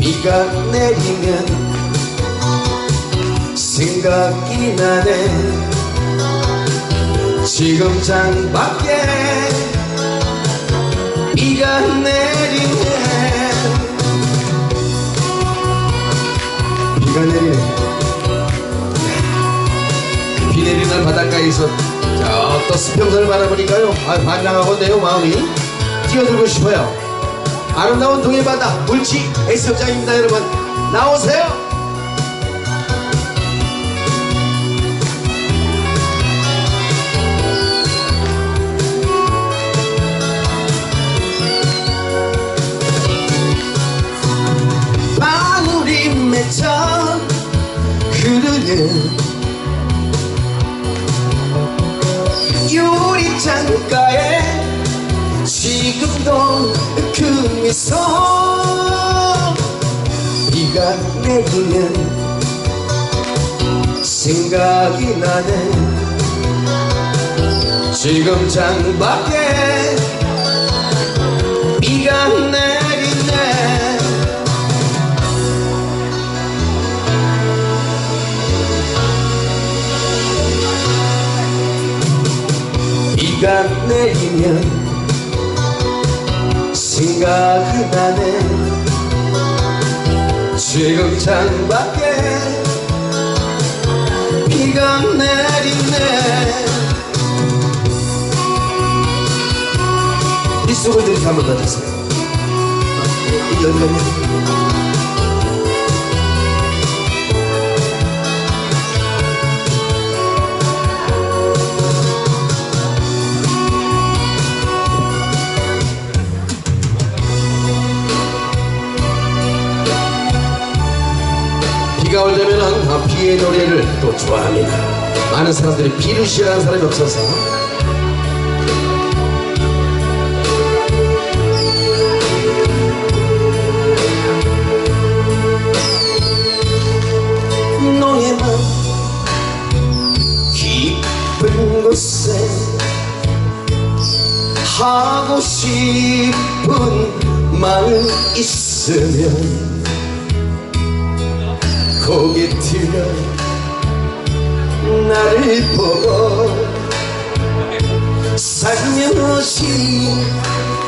비가 내리면 생각이 나네. 지금 창밖에 비가 내리네. 비가 내리네. 비 내리는 바닷가에서 저 또 수평선을 바라보니까요. 아, 반랑하고 내요 마음이 뛰어들고 싶어요 아름다운 동해바다 물치 해수욕장입니다 여러분. 나오세요 생각이 나네. 지금 창밖에 비가 내리네. 비가 내리면 생각이 나네. 지금 창밖에 우리 소리들이 한번 더 주세요 연결 비가 올 때면은 아, 비의 노래를 또 좋아합니다. 많은 사람들이 비를 싫어하는 사람이 없어서 하고 싶은 말 있으면 고개 들어 나를 보고 살며시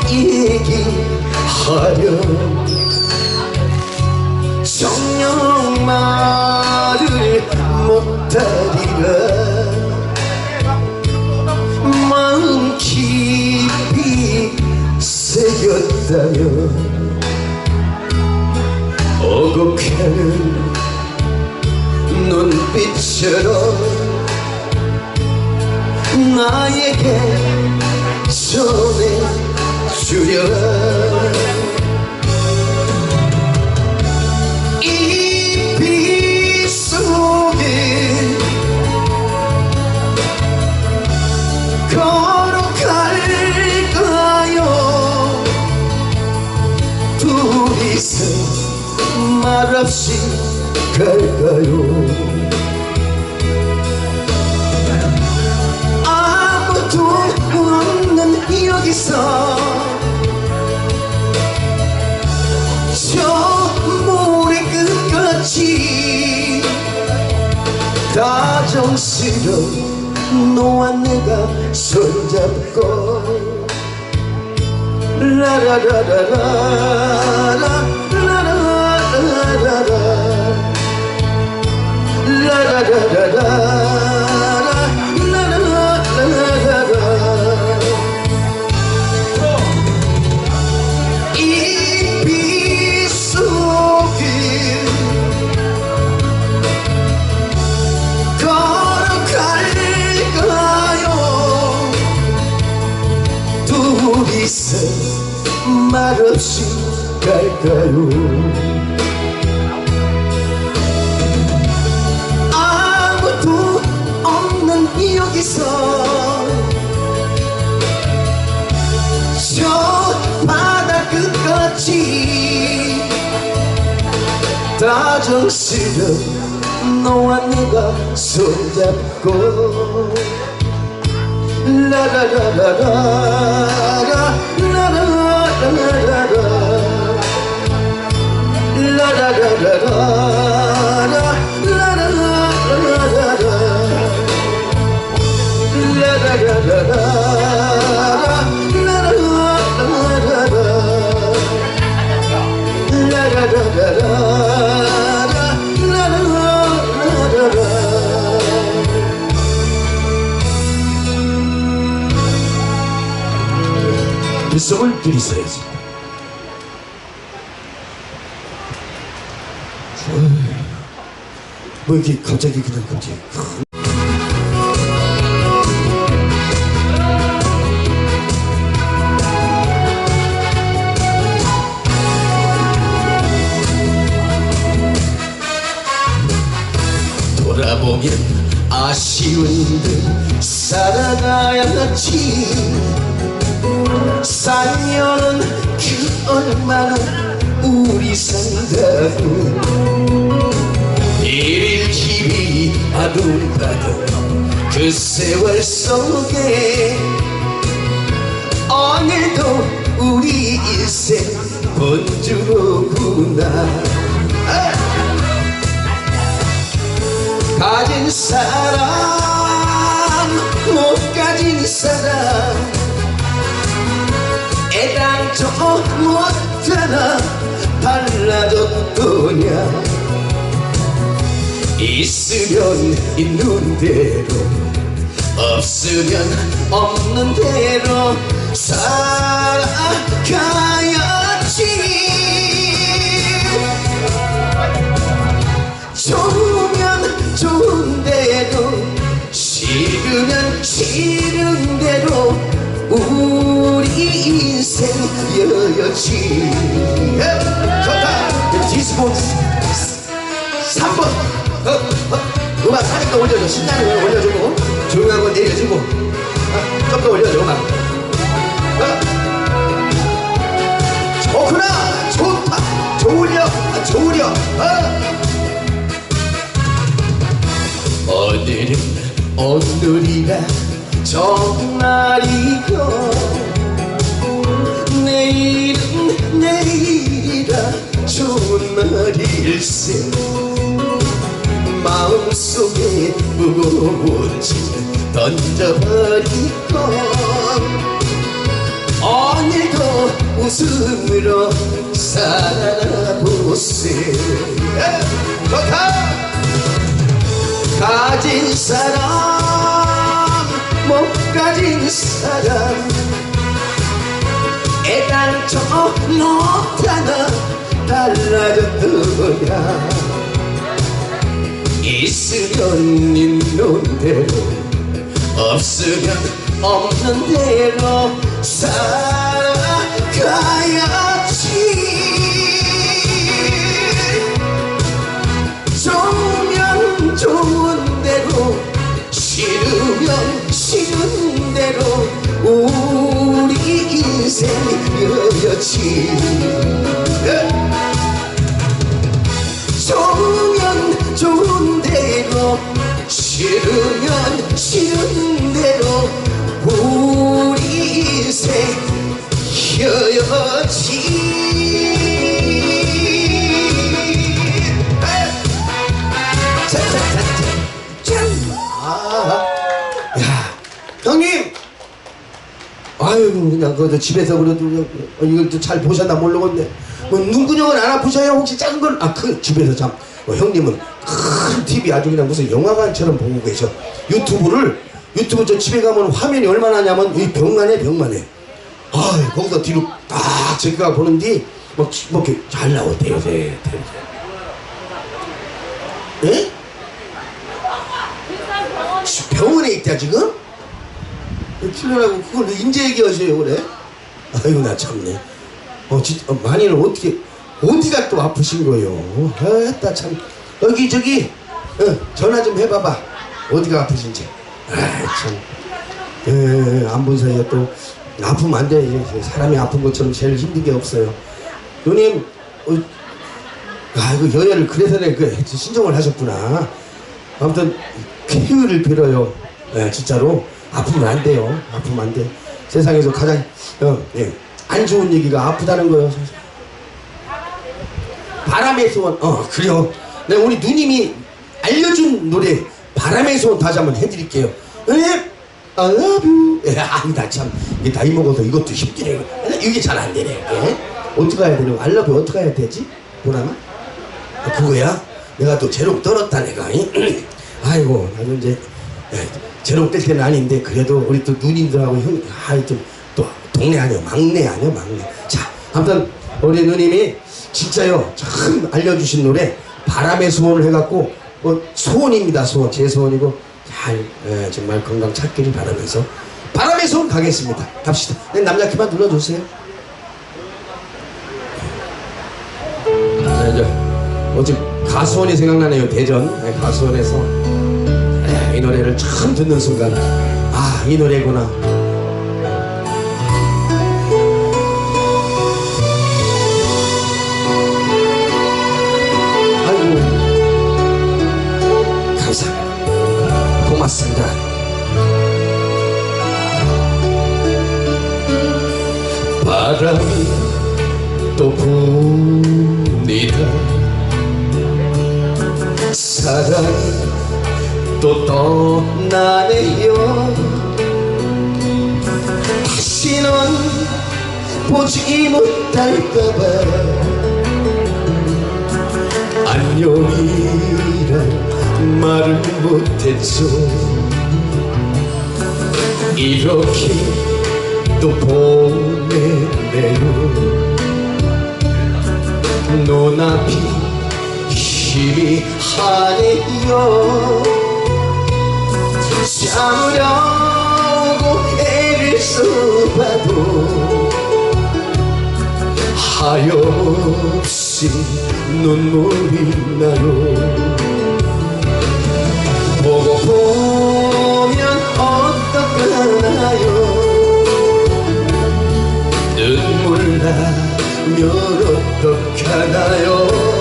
얘기하려 정녕 말을 못하리라 새겼다면 오곡하는 눈빛처럼 나에게 라라라라 정스런 너와 내가 손잡고 라라라라라 일성을 들이셔야지. 뭐 이렇게 갑자기 그냥 갑자기 돌아보면 아쉬운 듯 살아가야지 살면은 그 얼마나 우리 산다고 일일 길이 아둥바둥 그 세월 속에 오늘도 우리 인생 번주로구나. 가진 사람 못 가진 사람 애당초 못하나 달라졌더냐 있으면 있는 대로 없으면 없는 대로 살아가야 여여지 좋다. 디스코 3번. 어, 어, 음악 하니까 올려줘. 신나는 거 올려주고 조용한 거 내려주고. 어, 좀더 올려줘 음악. 어. 좋구나. 좋다. 좋으려. 아, 좋으려. 어. 오늘은 오늘이라 날이고 내일은 내일이라 좋은 날일세. 마음속에 무거운 짐 던져버리고 오늘도 웃음으로 살아보세. 좋다! 가진 사람 못 가진 사람 애당초 못하나 달라졌더냐? 있으면 있는 대로 없으면 없는 대로 살아가야 여여지 좋으면 좋은 대로 싫으면 싫은 대로 우리 인생 여여지 그냥 그 집에서 그래도 어, 이걸 또잘 보셨나 모르겠네. 뭐 눈구녕은 안 아프셔요? 혹시 작은 건? 아, 그 집에서 참. 어, 형님은 큰 TV 아주 그냥 무슨 영화관처럼 보고 계셔. 유튜브를 유튜브 저 집에 가면 화면이 얼마나 냐면 이 병만해 병만해. 아, 거기서 뒤로 딱 제가 보는데 막뭐 이렇게 잘 나오대요, 요새. 예? 병원에 있다 지금? 틀려라고 그걸 인제 얘기하세요 그래? 아이고 나 참네. 어 진짜 어, 많이는 어떻게 어디가 또 아프신 거요? 아따 참. 여기 저기 어, 전화 좀 해봐봐. 어디가 아프신지. 아참안 본 사이에 또 아프면 안 돼. 사람이 아픈 것처럼 제일 힘든 게 없어요. 누님 어, 아이고 여자를 그래서 내그 신청을 하셨구나. 아무튼 쾌유를 빌어요. 예, 진짜로 아프면 안 돼요. 아프면 안 돼. 세상에서 가장 어, 예, 안 좋은 얘기가 아프다는 거예요. 바람의 소원. 어 그래요. 네 우리 누님이 알려준 노래 바람의 소원 다시 한번 해드릴게요. 예? I love you 예, 아니 나참 이게 나이 먹어서 이것도 힘드네 이게 잘 안 되네 예? 어떻게 해야 되냐고. I love you 어떻게 해야 되지? 보나마? 아, 그거야? 내가 또 제록 떨었다 내가. 이? 아이고 나도 이제 예, 제록 뗄 때는 아닌데 그래도 우리 또 누님들하고 형 하여튼 또 동네 아니야 막내 아니야 막내. 자 아무튼 우리 누님이 진짜요. 참 알려주신 노래 바람의 소원을 해갖고 뭐 소원입니다 소원. 제 소원이고 잘 예, 정말 건강 찾기를 바라면서 바람의 소원 가겠습니다. 갑시다. 네, 남자 키만 눌러주세요. 네, 저, 어제 가수원이 생각나네요. 대전. 네, 가수원에서. 네, 이 노래를 처음 듣는 순간 아 이 노래구나. 아이고. 감사합니다 고맙습니다. 바람이 또 붑니다. 사랑이 또 떠나네요. 다시는 보지 못할까봐 안녕이란 말을 못했죠. 이렇게 또 보내네요. 눈앞이 힘이 하네요 참으려고 애를 써봐도 하염없이 눈물이 나요. 보고 보면 어떡하나요? 눈물 나면 어떡하나요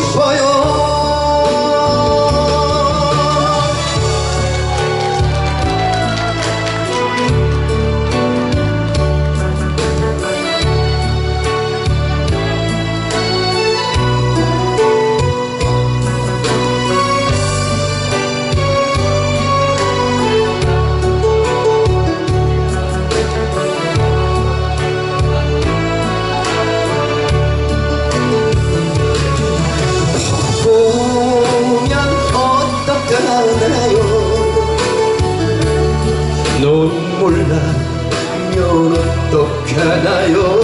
보고 어떡하나요 눈물 나면 어떡하나요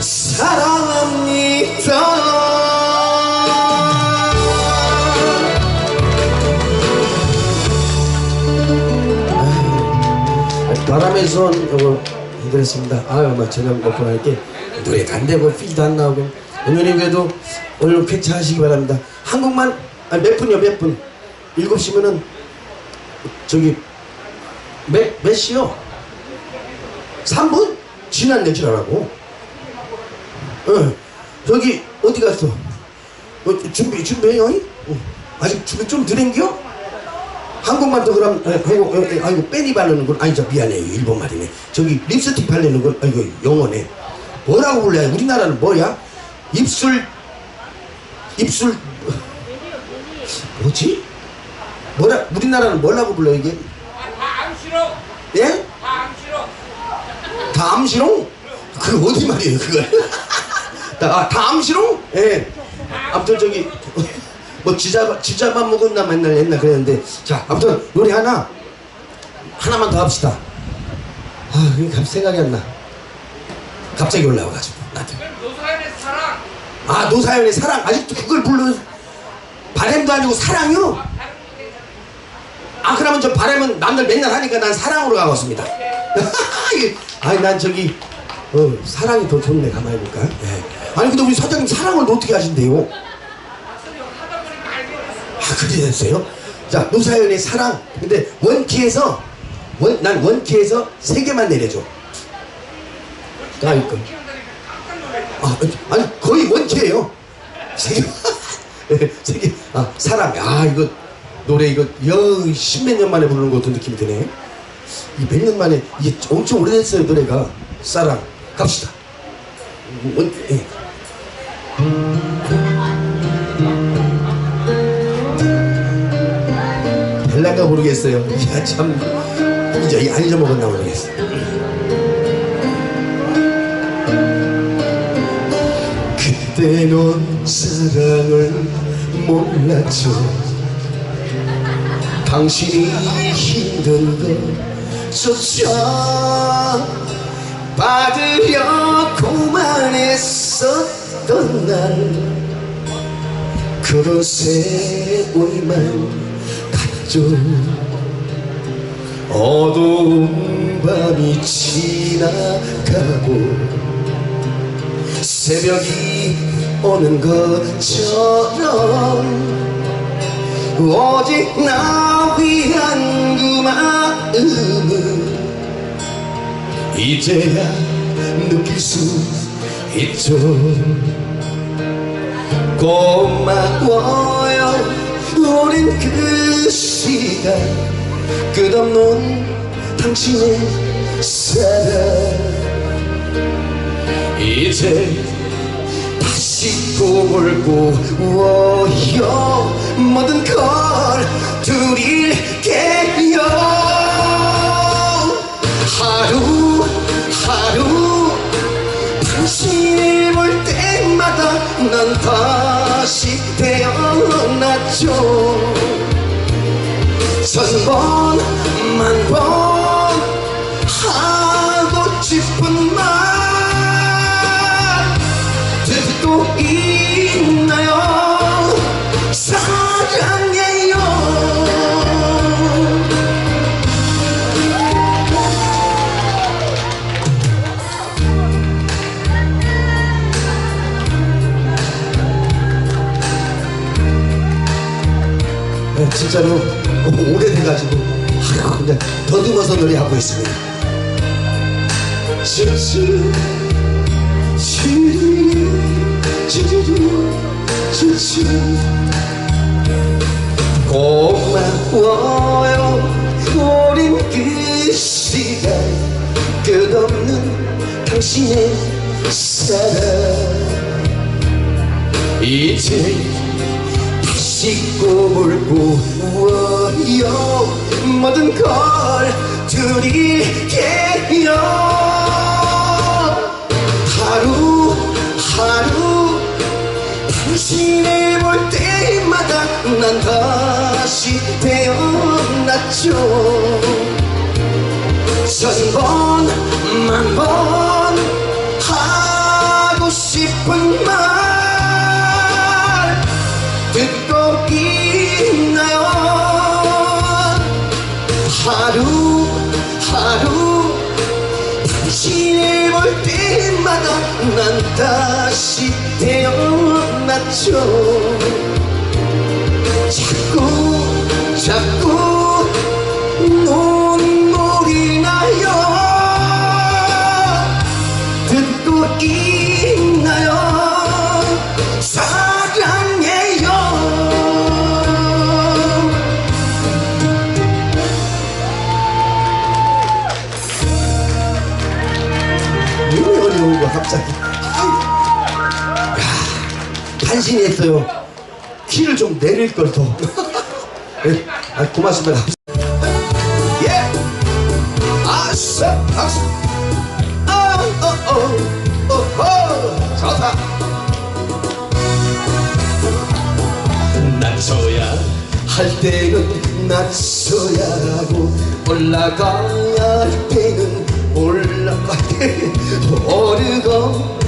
사랑합니다 바람의 손 이거 해드렸습니다. 아유, 뭐 저녁 먹고 날게 노래가 안 되고 필도 안 나오고 어머님 그래도 오늘 쾌차하시기 바랍니다. 한국만 아, 몇 분이요 몇 분? 일곱 시면은 저기 몇, 몇 시요? 3분? 지났네 지나라고? 어, 저기 어디 갔어? 어, 준비 준비해요? 어, 아직 준비 좀 드린겨? 한국말 도 그럼 에, 아이고 에, 에, 아이고 빼니 바르는 건 아니 저 미안해요. 일본 말이네. 저기 립스틱 바르는 건 아이고 영어네 뭐라고 불러요? 우리나라는 뭐야? 입술 입술 뭐지? 뭐라 우리나라는 뭐라고 불러 이게? 예? 다암시롱? 그 어디 말이에요 그걸? 다, 아, 다암시롱? 예. 아무튼 저기 뭐 지자 지자만 먹었나 맨날 옛날 그랬는데 자 아무튼 노래 하나 하나만 더 합시다. 아 이게 갑 생각이 안 나. 갑자기 올라와가지고 나한테. 노사연의 사랑 아 노사연의 사랑 아직도 그걸 불러 바램도 아니고 사랑이요? 아 그러면 저 바램은 남들 맨날 하니까 난 사랑으로 가겠습니다 아니 난 저기 어 사랑이 더 좋네 가만히 볼까 예. 아니 근데 우리 사장님 사랑을 어떻게 하신대요? 아 그래 됐어요? 자 노사연의 사랑 근데 원키에서 원, 난 원키에서 세 개만 내려줘 아 이거 아, 아니 거의 원키예요. 세 개, 세 개. 아 사랑. 아 이거 노래 이거 영 십몇 년 만에 부르는 것 같은 느낌이 드네. 이 몇 년 만에 이게 엄청 오래됐어요 노래가. 사랑. 갑시다. 원. 예. 될란가 모르겠어요. 야 참. 이제 안 잊어먹었나 모르겠어. 그때는 사랑을 몰랐죠 당신이 힘든 것 조차 받으려고만 했었던 날 그런 세월만 갔죠. 어두운 밤이 지나가고 새벽이 오는 것처럼 오직 나 위한 그 마음은 이제야 느낄 수 있죠. 고마워요 오랜 그 시간. 끝없는 당신의 사랑. 이제 다시 꿈을 꾸어요 모든 걸 드릴게요. 하루 하루 당신을 볼 때마다 난 다시 태어났죠. 천번 더듬어서 노래하고 있습니다. 고마워요 오랜 그 시간. 끝없는 당신의 사랑. 이제 다시 꿈을 꾸어요. 모든 걸 드릴게요. 하루 하루 당신을 볼 때마다 난 다시 태어났죠. 천번 만번 하고 싶은 말 볼 때마다 난 다시 태어났죠 자꾸 자꾸 눈물이 간신히 했어요 키를 좀 내릴 걸더. 예, 아, 고맙습니다. 예! 아, 어, 어, 어, 낮춰야 할 때는 낮춰야 하고 올라가야 할 때는 올라가야 오르고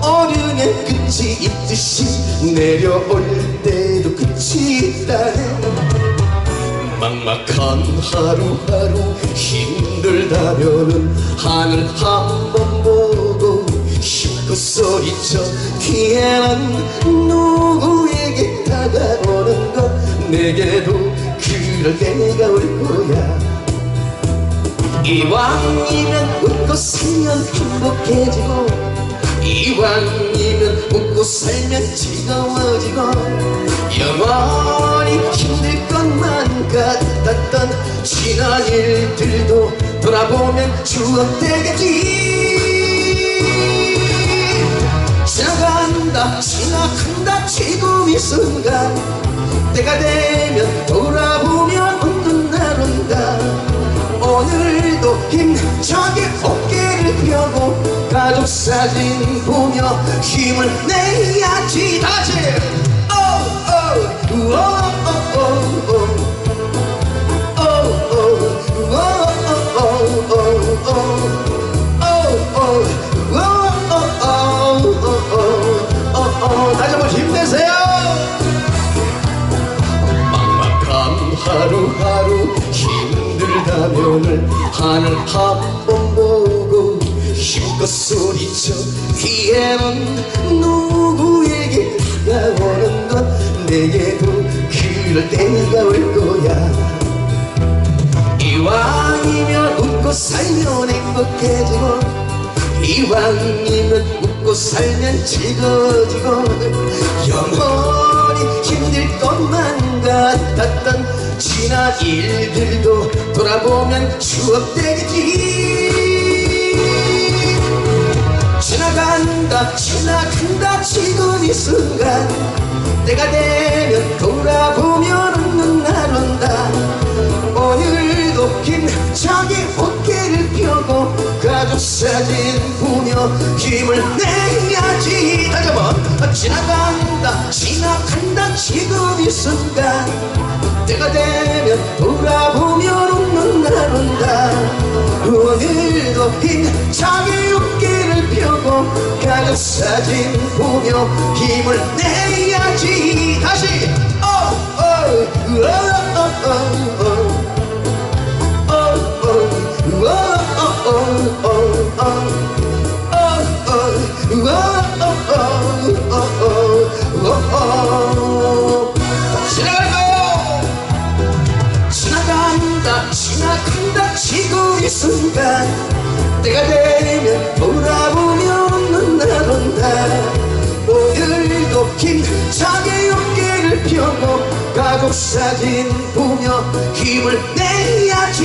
오르는 그 끝이 있듯이 내려올 때도 끝이 있다네. 막막한 하루하루 힘들다면은 하늘 한 번 보고 힘껏 소리쳐 뒤에는 누구에게 다가오는 것. 내게도 그럴 때가 올 거야. 이왕이면 웃고 살면 행복해지고 이왕이면 웃고 살면 즐거워지고 영원히 힘들 것만 같았던 지난 일들도 돌아보면 추억 되겠지. 지나간다 지나간다 지금 이 순간 때가 되면 돌아보면 웃는 날 온다. 오늘도 힘차게 펴고 가족 사진 보며 힘을 내야지 다시 오, 오, 오, 오, 오, 오, 오, 오, 오, 오, 오, 다시 한번 힘내세요 막막한 하루하루 힘들다면은 하늘 한번 보고 힘껏 소리쳐 뒤에는 누구에게 다가오는 것? 내게도 그럴 때가 올 거야. 이왕이면 웃고 살면 행복해지고 이왕이면 웃고 살면 즐거워지고 영원히 힘들 것만 같았던 지난 일들도 돌아보면 추억 되겠지 지나간다 지나간다 지금 이 순간. 때가 되면 돌아보면 웃는 날 온다. 오늘도 힘차게 어깨를 펴고 가족 사진 보며 힘을 내야지. 다시 한번. 지나간다 지나간다 지금 이 순간. 때가 되면 돌아보면 웃는 날 온다. 오늘도 힘차게 어깨를 펴고 가족 사진 보며 힘을 내야지 다시 어, 어, 어, 어, 어, 어. 지나간다 지나간다 지금 이 순간 때가 되면 돌아보 날 온다. 오늘도 힘차게 어깨를 펴고 가족 사진 보며 힘을 내야지.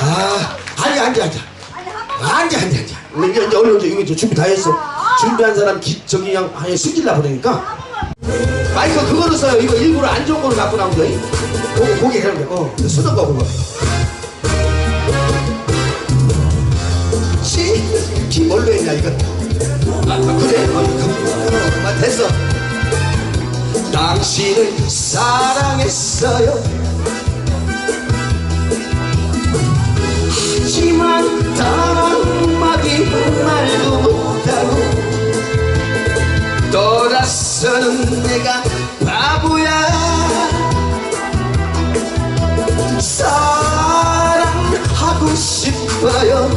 아 아니 앉아 앉아. 앉아 앉아 앉아. 이제, 이제 얼른 이제 이거 준비 다 했어. 준비한 사람 기, 저기 그냥 아예 숨길라 그러니까 마이크 그거로 써요. 이거 일부러 안 좋은 거로 갖고 나온 거야 고개 고개 그런 거 어 쓰던 거 그거. 씨, 기 뭘로 했냐 이거. 아, 아, 그래? 어, 그, 아, 됐어. 당신을 사랑했어요. 하지만 단 한마디 말도 못하고 돌 아서는 내가 바보야. 사랑하고 싶어요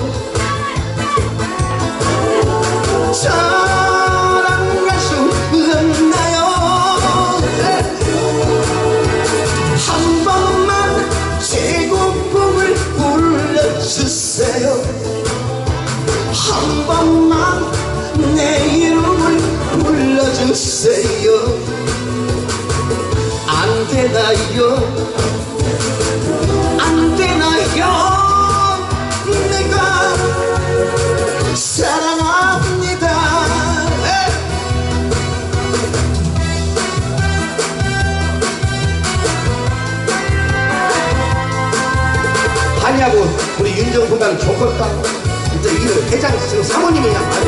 윤정보다는 좋겠다. 이제 이거 회장 지금 사모님이 그냥 말해.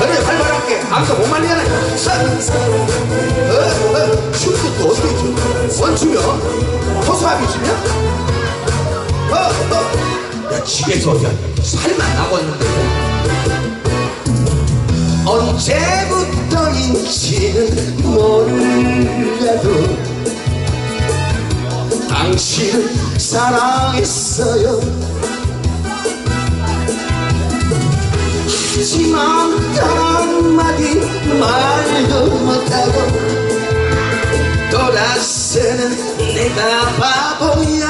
그래 밟아라. 감도 못 말리잖아. 자, 어, 어, 춤도 또 어떻게 춰? 호수아비 춤이야? 어, 어. 야, 집에서 야, 살만 나고 있는데. 언제부터인지는 몰라도 당신을 사랑했어요 하지만 단 한마디 말도 못하고 돌아서는 내가 바보야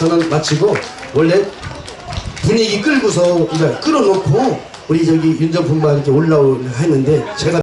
저는 마치고 원래 분위기 끌고서 이제 끌어놓고 우리 저기 윤정품만 이렇게 올라오 했는데 제가